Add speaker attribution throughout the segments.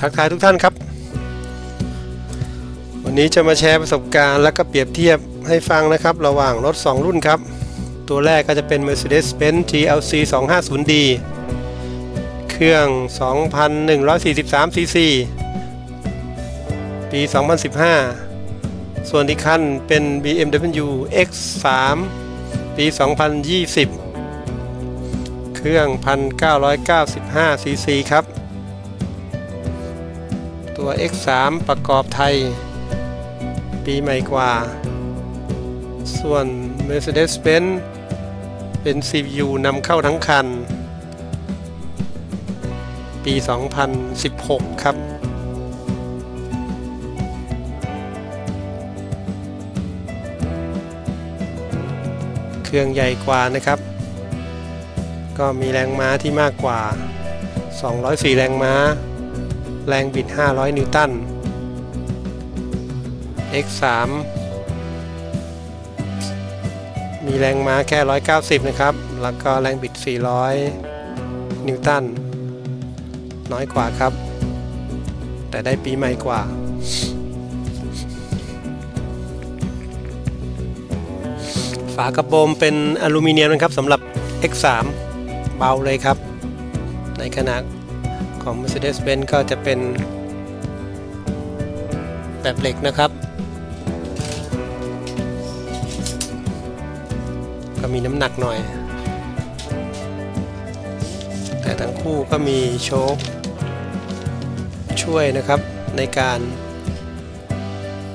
Speaker 1: ทักทายทุกท่านครับ วันนี้จะมาแชร์ประสบการณ์และก็เปรียบเทียบให้ฟังนะครับ ระหว่างรถ 2 รุ่นครับ ตัวแรกก็จะเป็น Mercedes-Benz GLC 250D เครื่อง 2,143 cc ปี 2015 ส่วนอีกคันเป็น BMW X3 ปี 2020 เครื่อง 1,995 cc ครับ ตัว X3 ประกอบไทย ปีใหม่กว่า ส่วน Mercedes-Benz เป็น CPU นำเข้าทั้งคัน ปี 2016 ครับเครื่องใหญ่กว่านะครับ ก็มีแรงม้าที่มากกว่า 204 แรงม้า แรงบิด 500 นิวตัน X3 มีแรงม้าแค่ 190 นะครับ แล้วก็แรงบิด 400 นิวตัน น้อยกว่าครับ แต่ได้ปีใหม่กว่า ฝากระโปรงเป็นอลูมิเนียมนะครับสำหรับ X3 เบาเลยครับ ในขณะของ Mercedes-Benz ก็จะเป็นแบบเหล็กนะครับ ก็มีน้ำหนักหน่อย แต่ทั้งคู่ก็มีโชคช่วยนะครับในการ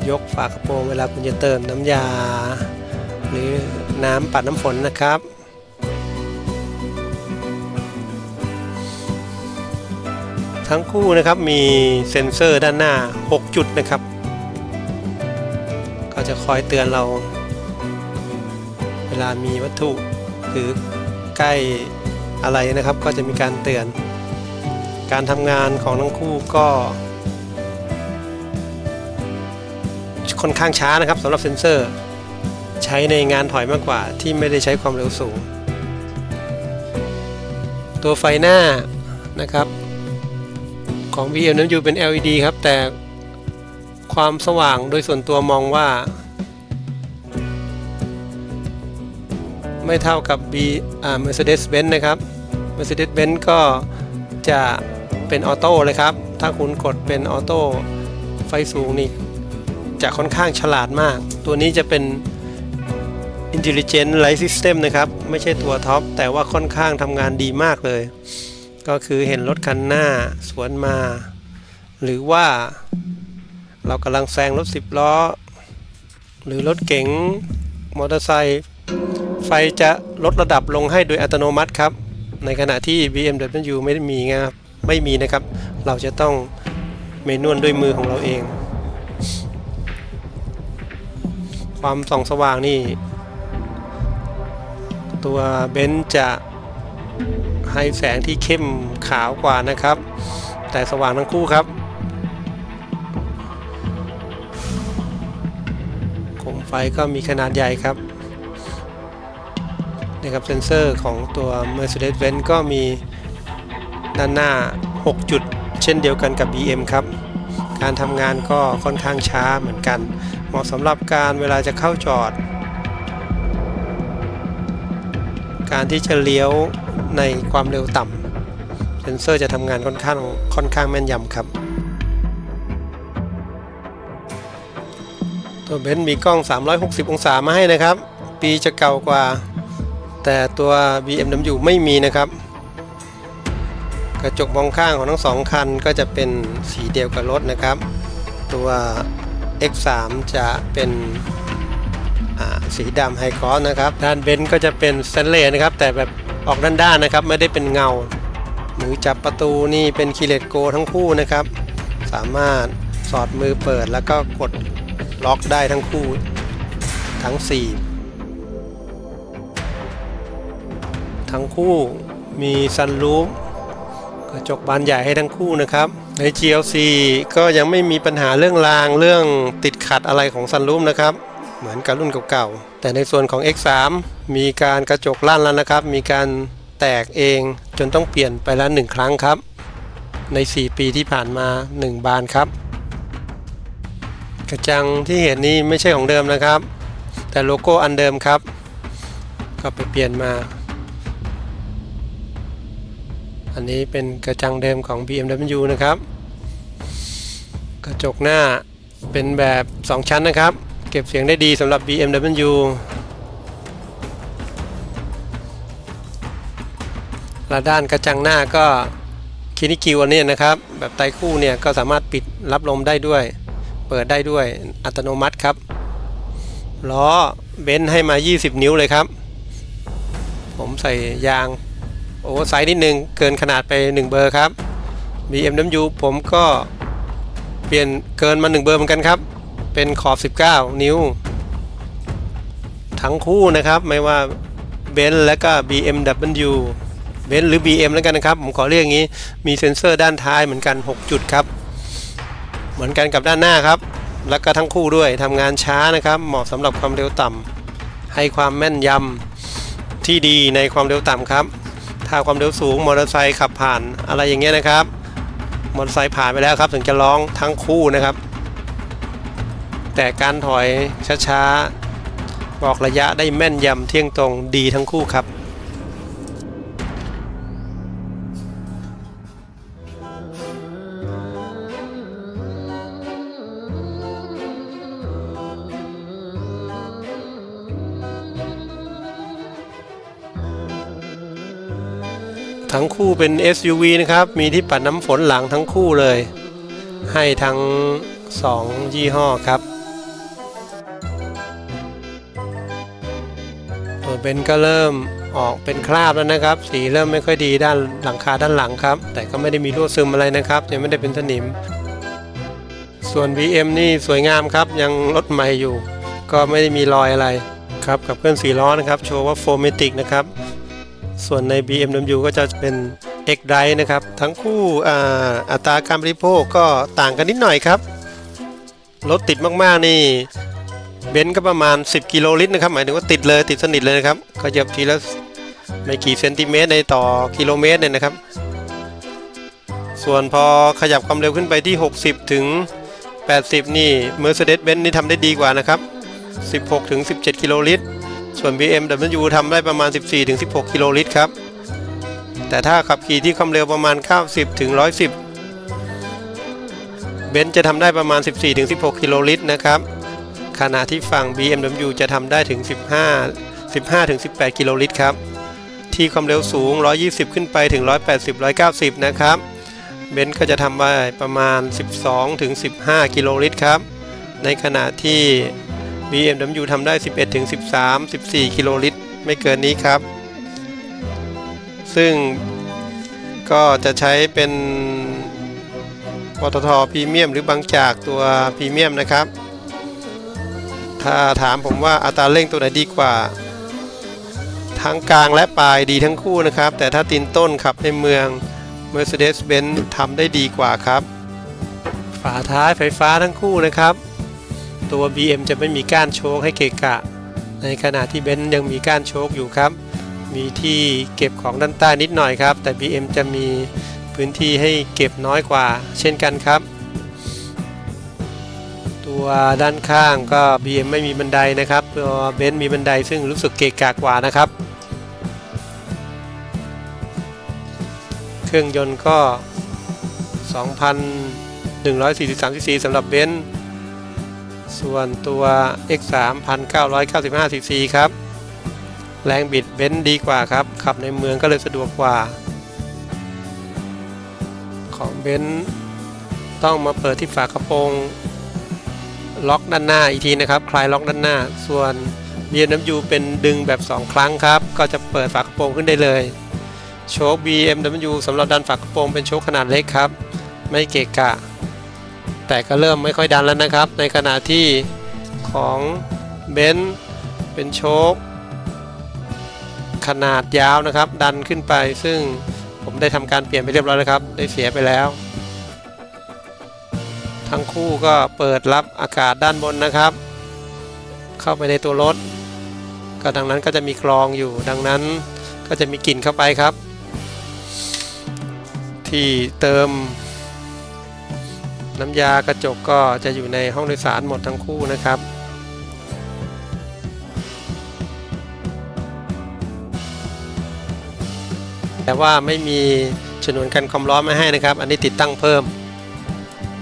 Speaker 1: ยกฝากระโปรงเวลาคุณจะเติมน้ำยา หรือน้ำปัดน้ำฝนนะครับ ทั้งคู่นะครับมีเซ็นเซอร์ด้านหน้า 6 จุดนะครับ ก็จะคอยเตือนเรา เวลามีวัตถุหรือใกล้อะไรนะครับ ก็จะมีการเตือน การทำงานของทั้งคู่ก็ ค่อนข้างช้านะครับสำหรับเซ็นเซอร์ ใช้ในงานถอยมากกว่าที่ไม่ได้ใช้ความเร็วสูง ตัวไฟหน้านะครับ ของ BMW เป็น LED ครับ แต่ความสว่างโดยส่วนตัวมองว่า ไม่เท่ากับ B อ่า Mercedes-Benz นะครับ Mercedes-Benz ก็จะเป็นออโต้เลยครับ ถ้าคุณกดเป็นออโต้ไฟสูงนี่จะค่อนข้างฉลาดมาก ตัวนี้จะเป็น Intelligent Light System นะครับ ไม่ใช่ตัวท็อป แต่ว่าค่อนข้างทำงานดีมากเลย ก็คือเห็นรถคันหน้าสวนมา หรือว่าเรากำลังแซงรถ10ล้อ หรือรถเก๋งมอเตอร์ไซค์ไฟจะลดระดับลงให้โดยอัตโนมัติครับ ในขณะที่ BMW ไม่ได้มีนะครับไม่มีนะครับ เราจะต้องเมนวลด้วยมือของเราเอง ความส่องสว่างนี่ ตัวเบนซ์จะ ให้แสงที่เข้มขาวกว่านะครับ แต่สว่างทั้งคู่ครับโคมไฟก็มีขนาดใหญ่ครับนะครับเซนเซอร์ของตัว Mercedes-Benz ก็มีด้านหน้า 6 จุด เช่นเดียวกันกับ BM ครับ การทำงานก็ค่อนข้างช้าเหมือนกัน เหมาะสำหรับการเวลาจะเข้าจอด การที่จะเลี้ยวในความเร็วต่ำเซนเซอร์จะทำงานค่อนข้างค่อนข้างแม่นยำครับ ตัวเบนซ์มีกล้อง 360 องศามาให้นะครับ ปีจะเก่ากว่า แต่ตัว BMW ไม่มีนะครับ กระจกมองข้างของทั้งสองคันก็จะเป็นสีเดียวกับรถนะครับ ตัว X3 จะเป็น สีดำไฮกรอสนะครับด้านเบนซ์ก็จะเป็นสแตนเลสนะครับ แต่แบบออกด้านๆนะครับ ไม่ได้เป็นเงา มือจับประตูนี่เป็นคีเลตโกทั้งคู่นะครับ สามารถสอดมือเปิดแล้วก็กดล็อกได้ทั้งคู่ทั้ง 4 ทั้งคู่มีซันรูฟกระจกบานใหญ่ให้ทั้งคู่นะครับ ใน GLC ก็ยังไม่มีปัญหาเรื่องรางเรื่องติดขัดอะไรของซันรูฟนะครับ เหมือนกับรุ่นเก่าๆ แต่ในส่วนของ X3 มีการกระจกลั่นแล้วนะครับ มีการแตกเองจนต้องเปลี่ยนไปแล้วหนึ่งครั้งครับ ใน 4 ปีที่ผ่านมา 1 บานครับ กระจังที่เห็นนี้ไม่ใช่ของเดิมนะครับ แต่โลโก้อันเดิมครับ ก็ไปเปลี่ยนมา อันนี้เป็นกระจังเดิมของ BMW นะครับ กระจกหน้าเป็นแบบ 2 ชั้นนะครับ เก็บเสียงได้ดีสำหรับ BMW และด้านกระจังหน้าก็คินิคิวอันนี้นะครับ แบบไตคู่เนี่ยก็สามารถปิดรับลมได้ด้วย เปิดได้ด้วยอัตโนมัติครับล้อเบนซ์ให้มา 20 นิ้วเลยครับ ผมใส่ยางโอ้ไซส์นิดนึงเกินขนาดไป 1 เบอร์ครับ BMW ผมก็เปลี่ยนเกินมา 1 เบอร์เหมือนกันครับ เป็นขอบ 19 นิ้ว ทั้งคู่นะครับไม่ว่าเบนซ์และก็ BMW เบนซ์หรือ BM แล้วกันนะครับ ผมขอเรียกอย่างนี้มีเซ็นเซอร์ด้านท้ายเหมือนกัน 6 จุดครับ เหมือนกันกับด้านหน้าครับ แล้วก็ทั้งคู่ด้วยทำงานช้านะครับ เหมาะสำหรับความเร็วต่ำให้ความแม่นยำที่ดีในความเร็วต่ำครับ ถ้าความเร็วสูงมอเตอร์ไซค์ขับผ่านอะไรอย่างเงี้ยนะครับมอเตอร์ไซค์ผ่านไปแล้วครับ ถึงจะร้องทั้งคู่นะครับ แต่การถอยช้าๆ บอกระยะได้แม่นยำเที่ยงตรงดีทั้งคู่ครับ ทั้งคู่เป็น SUV นะครับ มีที่ปัดน้ำฝนหลังทั้งคู่เลย ให้ทั้ง 2 ยี่ห้อครับ เบนก็เริ่มออกเป็นคราบแล้วนะครับ สีเริ่มไม่ค่อยดีด้านหลังคาด้านหลังครับ แต่ก็ไม่ได้มีรั่วซึมอะไรนะครับยังไม่ได้เป็นสนิม ส่วน BM นี่สวยงามครับ ยังรถใหม่อยู่ ก็ไม่ได้มีรอยอะไรครับกับเครื่องสีล้อนะครับ โชว์ว่าโฟมติกนะครับ ส่วนใน BMW ก็จะเป็น X Drive นะครับ ทั้งคู่อ,อัตราการบริโภคก็ต่างกันนิดหน่อยครับรถติดมากๆนี่ เบนซ์ก็ประมาณ 10 กิโลลิตรนะครับหมายถึงว่าติดเลยติดสนิทเลยนะครับขยับทีละไม่กี่เซนติเมตรในต่อกิโลเมตรเนี่ยนะครับ ส่วนพอขยับความเร็วขึ้นไปที่ 60 ถึง 80 นี่ Mercedes-Benz นี่ทำได้ดีกว่านะครับ 16 ถึง 17 กิโลลิตร ส่วน BMW ทำได้ประมาณ 14-16 กิโลลิตรครับ แต่ถ้าขับขี่ที่ความเร็วประมาณ 90 ถึง 110 เบนซ์จะทำได้ประมาณ 14-16 กิโลลิตรนะครับ ขณะที่ฝั่ง BMW จะทำได้ถึง 15 15-18 กิโลลิตรครับ ที่ความเร็วสูง 120 ขึ้นไปถึง 180-190 นะครับ เบนซ์ก็จะทำได้ประมาณ 12-15 กิโลลิตรครับ ในขณะที่ BMW ทำได้ 11ถึง13 14 กิโลลิตร ไม่เกินนี้ครับ ซึ่งก็จะใช้เป็นปตทพรีเมียมหรือบางจากตัวพรีเมียมนะครับ ถ้าถามผมว่าอัตราเร่งตัวไหนดีกว่า ทั้งกลางและปลายดีทั้งคู่นะครับ แต่ถ้าตีนต้นขับในเมือง Mercedes-Benz ทำได้ดีกว่าครับ ฝาท้ายไฟฟ้าทั้งคู่นะครับ ตัว BM จะไม่มีก้านโชคให้เกะกะ ในขณะที่เบนซ์ยังมีก้านโชคอยู่ครับ มีที่เก็บของด้านใต้นิดหน่อยครับ แต่ BM จะมีพื้นที่ให้เก็บน้อยกว่า เช่นกันครับ ตัวด้านข้างก็ BM ไม่มีบันไดนะครับตัวเบนซ์มีบันไดซึ่งรู้สึกเกะกะกว่านะครับ เครื่องยนต์ก็ 2,143ซีซีสำหรับเบนซ์ส่วนตัว X3 1,995ซีซีครับ แรงบิดเบนซ์ดีกว่าครับ ขับในเมืองก็เลยสะดวกกว่า ของเบนซ์ต้องมาเปิดที่ฝากระโปรง ล็อกด้านหน้าอีกทีนะครับ คลายล็อกด้านหน้า ส่วน BMW เป็นดึงแบบ 2 ครั้งครับ ก็จะเปิดฝากระโปรงขึ้นได้เลย โชค BMW สำหรับดันฝากระโปรงเป็นโชคขนาดเล็กครับ ไม่เกะกะ แต่ก็เริ่มไม่ค่อยดันแล้วนะครับ ในขณะที่ของเบนซ์เป็นโชคขนาดยาวนะครับ ดันขึ้นไปซึ่งผมได้ทำการเปลี่ยนไปเรียบร้อยแล้วครับ ได้เสียไปแล้ว ทั้งคู่ก็เปิดรับอากาศด้านบนนะครับ เข้าไปในตัวรถ ก็ดังนั้นก็จะมีกรองอยู่ ดังนั้นก็จะมีกลิ่นเข้าไปครับ ที่เติม น้ำยากระจกก็จะอยู่ในห้องโดยสารหมดทั้งคู่นะครับแต่ว่าไม่มีฉนวนกันความร้อนมาให้นะครับ อันนี้ติดตั้งเพิ่ม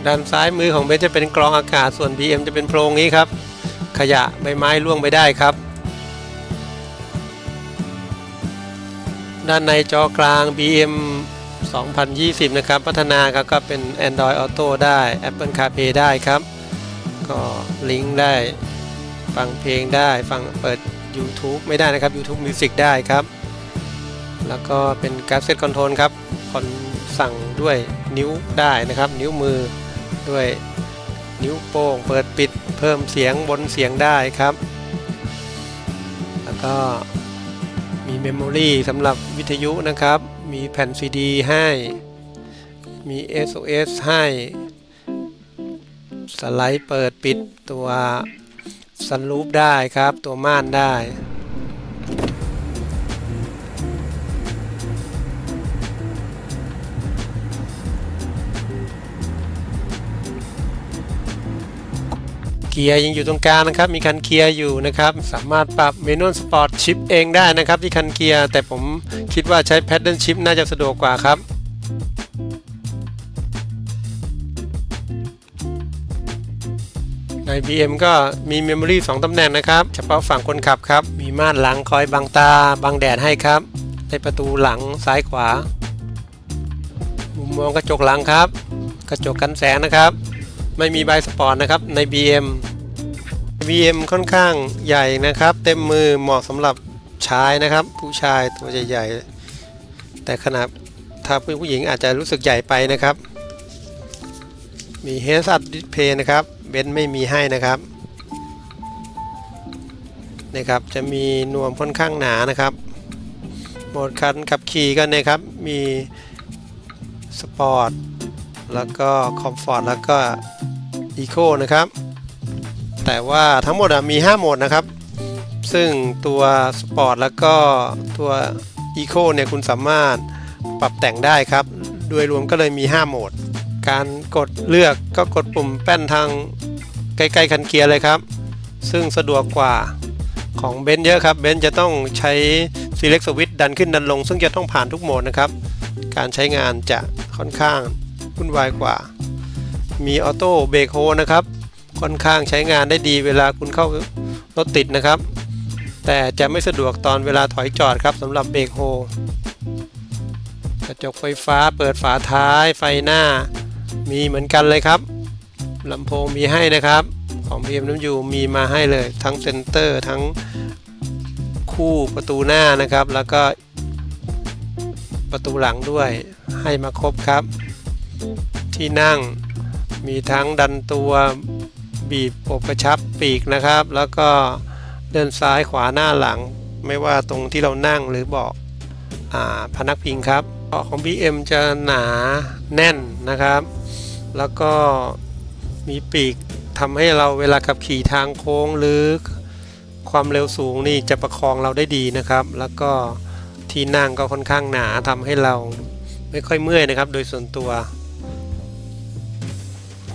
Speaker 1: ด้านซ้ายมือของเบนจะเป็นกรองอากาศส่วน BM จะเป็นโพรงนี้ครับ ขยะใบไม้ร่วงไปได้ครับ ด้านในจอกลาง BM 2020 นะครับ พัฒนาครับก็เป็น Android Auto ได้ Apple CarPlay ได้ครับ ก็ลิงก์ได้ฟังเพลงได้ฟังเปิด YouTube ไม่ได้นะครับ YouTube Music ได้ครับ แล้วก็เป็นการเซตคอนโทรลครับคอนสั่งด้วยนิ้วได้นะครับ นิ้วมือ ด้วยนิ้วโป้งเปิดปิดเพิ่มเสียงบนเสียงได้ครับ แล้วก็มีเมมโมรีสำหรับวิทยุนะครับ มีแผ่นซีดีให้ มี SOS ให้ สไลด์เปิดปิดตัวซันรูปได้ครับ ตัวม่านได้ กียร์ยังอยู่ตรงกลางนะครับ มีคันเกียร์อยู่นะครับ สามารถปรับเมนูสปอร์ตชิปเองได้นะครับที่คันเกียร์ แต่ผมคิดว่าใช้แพดเดิลชิปน่าจะสะดวกกว่าครับใน BM ก็มีเมมโมรี2ตำแหน่งนะครับ เฉพาะฝั่งคนขับครับ มีม่านหลังคอยบังตา บังแดดให้ครับ ในประตูหลังซ้ายขวา มุมมองกระจกหลังครับ กระจกกันแสงนะครับ ไม่มีใบสปอร์ตนะครับใน BM BM ค่อนข้างใหญ่นะครับ เต็มมือเหมาะสำหรับชายนะครับ ผู้ชายตัวใหญ่ๆแต่ขนาดถ้าเป็นผู้หญิงอาจจะรู้สึกใหญ่ไปนะครับ มี Heads Up Display นะครับเบนไม่มีให้นะครับนี่ครับจะมีนวมค่อนข้างหนานะครับโหมดคันขับขี่กันนะครับมีสปอร์ตแล้วก็คอมฟอร์ตแล้วก็ อีโคนะครับ แต่ว่าทั้งหมดมี 5 โหมดนะครับ ซึ่งตัวสปอร์ตแล้วก็ตัวอีโคเนี่ยคุณสามารถปรับแต่งได้ครับ โดยรวมก็เลยมี 5 โหมด การกดเลือกก็กดปุ่มแป้นทางใกล้ๆคันเกียร์เลยครับ ซึ่งสะดวกกว่าของเบนซ์เยอะครับ เบนซ์จะต้องใช้ Select Switch ดันขึ้นดันลง ซึ่งจะต้องผ่านทุกโหมดนะครับ การใช้งานจะค่อนข้างวุ่นวายกว่า มีออโต้เบรกโฮนะครับ ค่อนข้างใช้งานได้ดีเวลาคุณเข้ารถติดนะครับ แต่จะไม่สะดวกตอนเวลาถอยจอดครับสำหรับเบรกโฮกระจกไฟฟ้าเปิดฝาท้ายไฟหน้า มีเหมือนกันเลยครับลำโพงมีให้นะครับ ของ BMW มีมาให้เลย ทั้งเซนเตอร์ทั้งคู่ประตูหน้านะครับ แล้วก็ประตูหลังด้วยให้มาครบครับ ที่นั่ง มีทั้งดันตัวบีบปบกระชับปีกนะครับ แล้วก็เดินซ้ายขวาหน้าหลัง ไม่ว่าตรงที่เรานั่งหรือเบาะอ่าพนักพิงครับเบาะของ BM จะหนาแน่นนะครับ แล้วก็มีปีกทำให้เราเวลาขับขี่ทางโค้งหรือความเร็วสูงนี่จะประคองเราได้ดีนะครับ แล้วก็ที่นั่งก็ค่อนข้างหนาทำให้เราไม่ค่อยเมื่อยนะครับ โดยส่วนตัว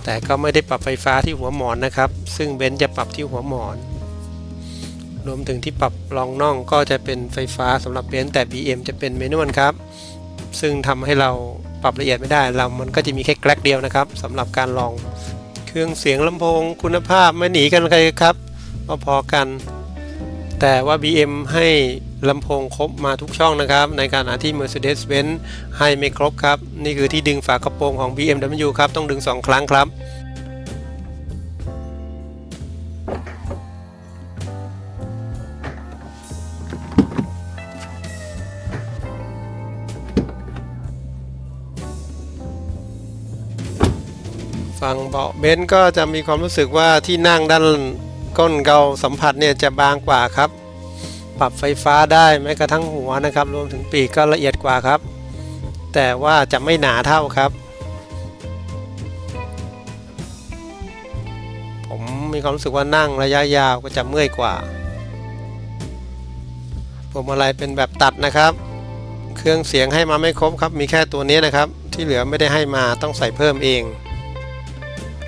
Speaker 1: แต่ก็ไม่ได้ปรับไฟฟ้าที่หัวหมอนนะครับ ซึ่งเบนซ์จะปรับที่หัวหมอน รวมถึงที่ปรับรองน่องก็จะเป็นไฟฟ้าสำหรับเบนซ์แต่ BM จะเป็นเมนวลครับ ซึ่งทำให้เราปรับละเอียดไม่ได้เรามันก็จะมีแค่แกลกเดียวนะครับสำหรับการลอง เครื่องเสียงลำโพงคุณภาพไม่หนีกันเลยครับพอๆกัน แต่ว่า BM ให้ลำโพงครบมาทุกช่องนะครับ ในการหาที่ Mercedes-Benz ให้ไม่ครบครับ นี่คือที่ดึงฝากระโปรงของ BMW ครับ ต้องดึง 2 ครั้งครับฝั่งเบาะเบนซ์ก็จะมีความรู้สึกว่าที่นั่งด้าน ก้นเกาสัมผัสเนี่ยจะบางกว่าครับ ปรับไฟฟ้าได้แม้กระทั่งหัวนะครับ รวมถึงปีกก็ละเอียดกว่าครับ แต่ว่าจะไม่หนาเท่าครับ ผมมีความรู้สึกว่านั่งระยะยาวก็จะเมื่อยกว่าพวงมาลัยเป็นแบบตัดนะครับ เครื่องเสียงให้มาไม่ครบครับ มีแค่ตัวนี้นะครับ ที่เหลือไม่ได้ให้มาต้องใส่เพิ่มเอง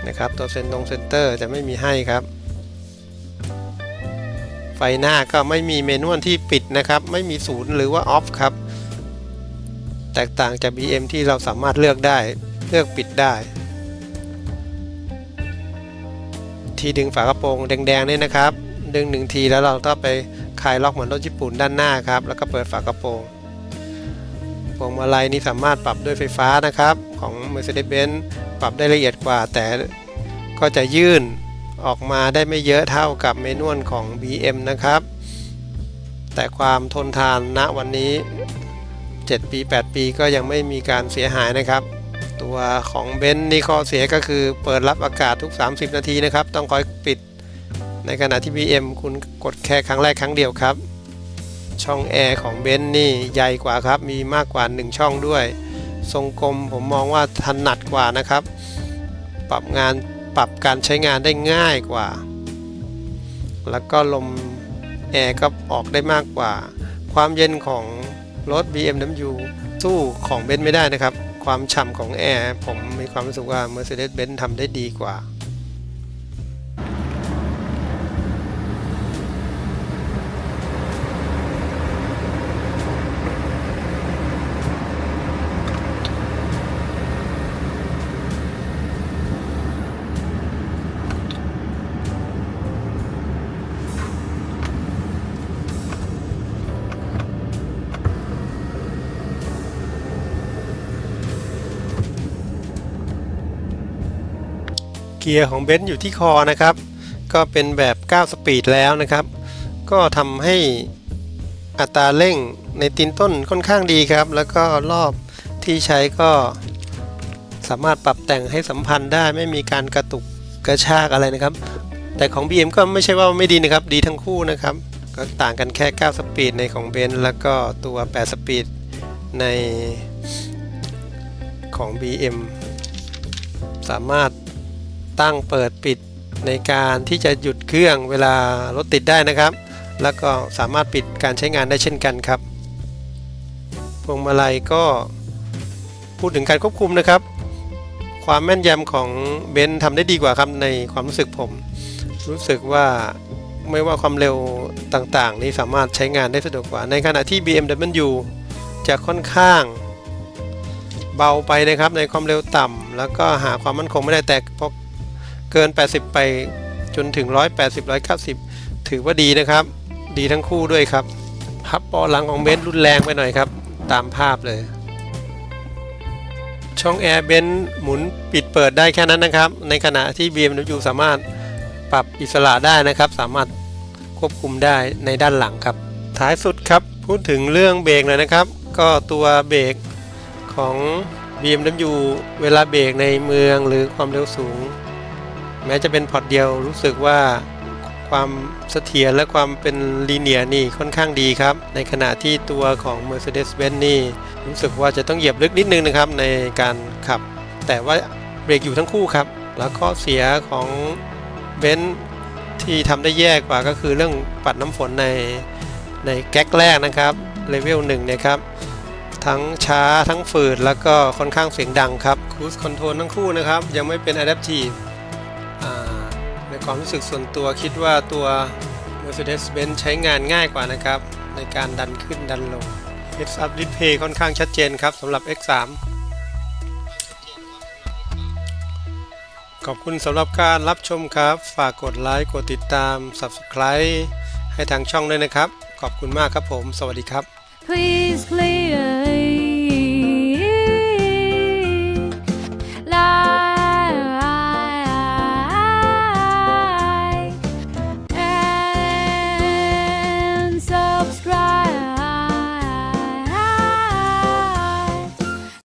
Speaker 1: นะครับ ตัวเซนตรงเซนเตอร์จะไม่มีให้ครับ ไฟหน้าก็ไม่มีเมนูที่ปิดนะครับ ไม่มีศูนย์หรือว่าออฟครับ แตกต่างจาก BM ที่เราสามารถเลือกได้ เลือกปิดได้ ทีดึงฝากระโปรงแดงๆนี่นะครับ ดึงหนึ่งทีแล้วเราก็ไปคลายล็อกเหมือนรถญี่ปุ่นด้านหน้าครับ แล้วก็เปิดฝากระโปรงพวงมาลัยนี้สามารถปรับด้วยไฟฟ้านะครับ ของ Mercedes-Benz ปรับได้ละเอียดกว่าแต่ก็จะยื่น ออกมาได้ไม่เยอะเท่ากับเมนวลของ BM นะครับ แต่ความทนทานณวันนี้ 7 ปี 8 ปีก็ยังไม่มีการเสียหายนะครับ ตัวของเบนซ์นี่ข้อเสียก็คือเปิดรับอากาศทุก 30 นาทีนะครับ ต้องคอยปิด ในขณะที่ BM คุณกดแค่ครั้งแรกครั้งเดียวครับ ช่องแอร์ของเบนซ์นี่ใหญ่กว่าครับ มีมากกว่า 1 ช่องด้วย ทรงกลมผมมองว่าถนัดกว่านะครับ ปรับงาน ปรับการใช้งานได้ง่ายกว่า แล้วก็ลมแอร์ก็ออกได้มากกว่า ความเย็นของรถ BMW สู้ของเบนซ์ไม่ได้นะครับ ความฉ่ำของแอร์ผมมีความรู้สึกว่า Mercedes-Benz ทำได้ดีกว่า เกียร์ของเบนซ์อยู่ที่คอนะครับ ก็เป็นแบบ 9 สปีดแล้วนะครับ ก็ทำให้อัตราเร่งในตีนต้นค่อนข้างดีครับ แล้วก็รอบที่ใช้ก็สามารถปรับแต่งให้สัมพันธ์ได้ไม่มีการกระตุกกระชากอะไรนะครับ แต่ของ BM ก็ไม่ใช่ว่าไม่ดีนะครับ ดีทั้งคู่นะครับ ก็ต่างกันแค่ 9 สปีดในของเบนซ์แล้วก็ตัว 8 สปีดในของ BM สามารถ ตั้งเปิดปิดในการที่จะหยุดเครื่องเวลารถติดได้นะครับ แล้วก็สามารถปิดการใช้งานได้เช่นกันครับ พวงมาลัยก็พูดถึงการควบคุมนะครับ ความแม่นยำของเบนซ์ทำได้ดีกว่าครับในความรู้สึกผม รู้สึกว่าไม่ว่าความเร็วต่างๆ นี้สามารถใช้งานได้สะดวกกว่า ในขณะที่ BMW จะค่อนข้างเบาไปนะครับในความเร็วต่ำแล้วก็หาความมั่นคงไม่ได้แต่พอ เกิน 80 ไปจนถึง 180 190 ถือว่าดีนะครับ ดีทั้งคู่ด้วยครับพับปอหลังของเบนซ์รุนแรงไปหน่อยครับ ตามภาพเลย ช่องแอร์เบนซ์หมุนปิดเปิดได้แค่นั้นนะครับ ในขณะที่ BMW สามารถปรับอิสระได้นะครับ สามารถควบคุมได้ในด้านหลังครับ ท้ายสุดครับพูดถึงเรื่องเบรกหน่อยนะครับ ก็ตัวเบรกของ BMW เวลาเบรกในเมืองหรือความเร็วสูง แม้จะเป็นพอร์ตเดียวรู้สึกว่าความเสถียรและความเป็นลีเนียนี่ค่อนข้างดีครับ ในขณะที่ตัวของ Mercedes-Benz นี่ รู้สึกว่าจะต้องเหยียบลึกนิดนึงนะครับในการขับ แต่ว่าเบรกอยู่ทั้งคู่ครับ แล้วข้อเสียของเบนซ์ที่ทำได้แย่กว่าก็คือเรื่องปัดน้ำฝนในในแก๊กแรกนะครับเลเวล1นะครับ ทั้งช้าทั้งฝืดแล้วก็ค่อนข้างเสียงดังครับค u ู e คอนโทรลทั้งคู่นะครับ ยังไม่เป็น Adaptive อ่า ในความรู้สึกส่วนตัวคิดว่าตัว Mercedes-Benz ใช้งานง่ายกว่านะครับ ในการดันขึ้นดันลง Heads Up Display ค่อนข้างชัดเจนครับสำหรับ X3 ขอบคุณสำหรับการรับชมครับ ฝากกดไลค์ กดติดตาม Subscribe ให้ทางช่องด้วยนะครับ ขอบคุณมากครับผม สวัสดีครับ
Speaker 2: Please, please.